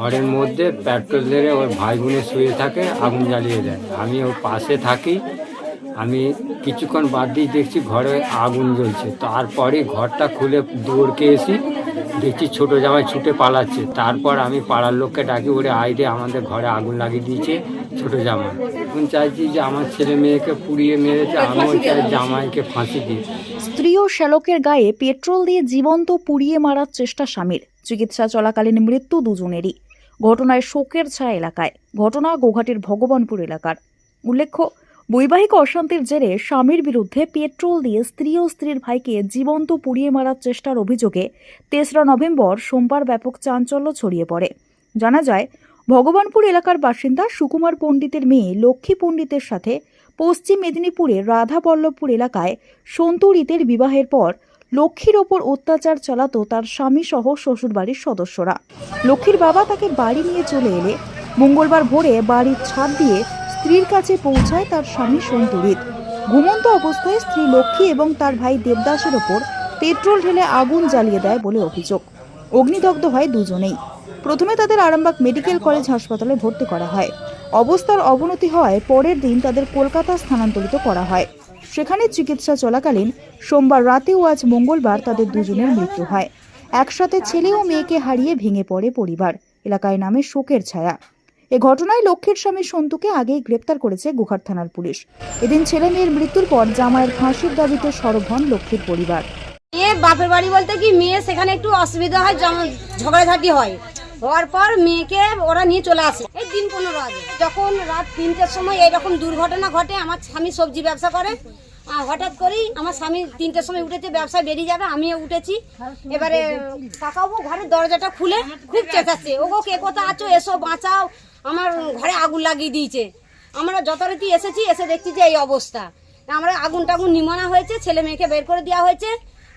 ঘরের মধ্যে পেট্রোল ধরে ওর ভাই বোনে শুয়ে থাকে আগুন জ্বালিয়ে দেয়। আমি ওর পাশে থাকি। আমি কিছুক্ষণ বাদ দিয়ে দেখছি ঘরে আগুন জ্বলছে। তারপরে ঘরটা খুলে দৌড়কে এসি দেখছি ছোটো জামাই ছুটে পালাচ্ছে। তারপর আমি পাড়ার লোককে ডাকি ওরে আইডে আমাদের ঘরে আগুন লাগিয়ে দিয়েছে ছোটো জামাই। এখন চাইছি যে আমার ছেলে মেয়েকে পুড়িয়ে মেরেছে আমিও চাই জামাইকে ফাঁসি দিই স্ত্রী ও শ্যালকের গায়ে পেট্রোল দিয়ে জীবন্ত পুড়িয়ে মারার চেষ্টা স্বামীর। চিকিৎসা চলাকালীন মৃত্যু দুজনেরই। ঘটনায় শোকের ছায়া এলাকায়। ঘটনা গোঘাটের ভগবানপুর এলাকার। উল্লেখ্য, বৈবাহিক অশান্তির জেরে স্বামীর বিরুদ্ধে পেট্রোল দিয়ে স্ত্রী ও স্ত্রীর ভাইকে জীবন্ত পুড়িয়ে মারার চেষ্টার অভিযোগে তেসরা নভেম্বর সোমবার ব্যাপক চাঞ্চল্য ছড়িয়ে পড়ে। জানা যায়, ভগবানপুর এলাকার বাসিন্দা সুকুমার পণ্ডিতের মেয়ে লক্ষ্মী পণ্ডিতের সাথে পশ্চিম মেদিনীপুরের রাধাবল্লভপুর এলাকায় সন্তুরিতের বিবাহের পর লক্ষ্মীর ওপর অত্যাচার চালাতো তার স্বামী সহ শ্বশুরবাড়ির সদস্যরা। লক্ষ্মীর বাবা তাকে বাড়ি নিয়ে চলে এলে মঙ্গলবার ভোরে বাড়ির ছাদ দিয়ে স্ত্রীর কাছে পৌঁছায় তার স্বামী সন্তুরিত। ঘুমন্ত অবস্থায় স্ত্রী লক্ষ্মী এবং তার ভাই দেবদাসের ওপর পেট্রোল ঢেলে আগুন জ্বালিয়ে দেয় বলে অভিযোগ। অগ্নিদগ্ধ হয় দুজনেই। প্রথমে তাদের আরামবাগ মেডিকেল কলেজ হাসপাতালে ভর্তি করা হয়। অবস্থার অবনতি হওয়ায় পরের দিন তাদের কলকাতা স্থানান্তরিত করা হয়। সেখানে চিকিৎসা চলাকালীন সোমবার রাতে ও আজ মঙ্গলবার তাদের দুজনের মৃত্যু হয়। একসাথে ছেলে ও মেয়েকে হারিয়ে ভেঙে পড়ে পরিবার। এলাকায় নামে শোকের ছায়া। এ ঘটনায় লক্ষ্মীর স্বামী সন্তুকে আগেই গ্রেপ্তার করেছে গোঘাট থানার পুলিশ। এদিন ছেলে মেয়ের মৃত্যুর পর জামাইয়ের ফাঁসির দাবিতে সরব হন লক্ষ্মীর পরিবার। মেয়ে বাপের বাড়ি বলতে কি মেয়ে সেখানে একটু অসুবিধা হয় যেমন ঝগড়াঝাটি হয়। হওয়ার পর মেয়েকে ওরা নিয়ে চলে আসে। এই দিন পনেরো আগে। যখন রাত তিনটের সময় এইরকম দুর্ঘটনা ঘটে, আমার স্বামী সবজি ব্যবসা করে হঠাৎ করেই আমার স্বামী তিনটের সময় উঠেছে, ব্যবসায় বেরিয়ে যাবে, আমিও উঠেছি। এবারে কাকাবু ঘরের দরজাটা খুলে খুব চেঁচাচ্ছে। ওগো, কে কোথা আছো? এসো, বাঁচাও। আমার ঘরে আগুন লাগিয়ে দিয়েছে। আমরা যথারীতি এসেছি, এসে দেখছি যে এই অবস্থা। আমরা আগুন টাগুন নিমনা হয়েছে, ছেলে মেয়েকে বের করে দেওয়া হয়েছে।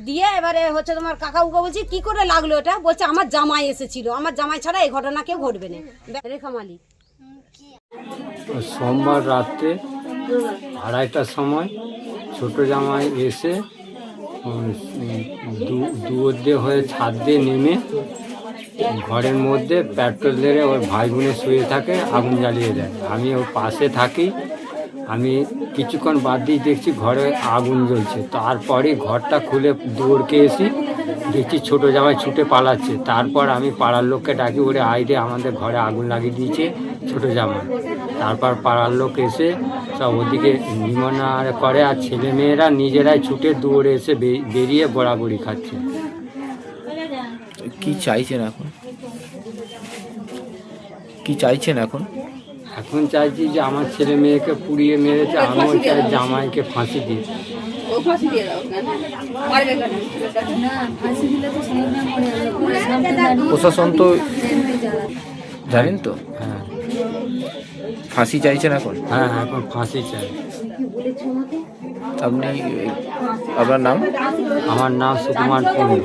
দিয়ে এবারে হচ্ছে তোমার কাকা উকা বলছি কি করে লাগল এটা? বলছে আমার জামাই এসেছিল। আমার জামাই ছাড়া এই ঘটনা কেউ ঘটবে না। রেখা মালিক। সোমবার রাত্রে আড়াইটার সময় ছোট জামাই এসে উম, দু- দুয়োদ্দে হয়ে ছাদ দিয়ে নেমে ঘরের মধ্যে পেট্রোল ধরে ওর ভাই বোনে শুয়ে থাকে আগুন জ্বালিয়ে দেয়। আমি ওর পাশে থাকি। আমি কিছুক্ষণ বাদ দিয়ে দেখছি ঘরে আগুন জ্বলছে। তারপরে ঘরটা খুলে দৌড়কে এসি দেখছি ছোট জামাই ছুটে পালাচ্ছে। তারপর আমি পাড়ার লোককে ডাকি, ওরে আইডে আমাদের ঘরে আগুন লাগিয়ে দিয়েছে ছোট জামাই। তারপর পাড়ার লোক এসে সব ওদিকে নিমন্ত্রণ করে আর ছেলে মেয়েরা নিজেরাই ছুটে দৌড়ে এসে বেরিয়ে বড়াবড়ি খাচ্ছে। কি চাইছেন এখন? কি চাইছেন এখন? এখন চাইছি যে আমার ছেলে মেয়েকে পুড়িয়ে মেরেছে আমিও চাই জামাইকে ফাঁসি দিই প্রশাসন তো জানেন তো? হ্যাঁ। ফাঁসি চাইছেন এখন? হ্যাঁ এখন ফাঁসি চাই। আপনি আপনার নাম? আমার নাম সুকুমার পণ্ডিত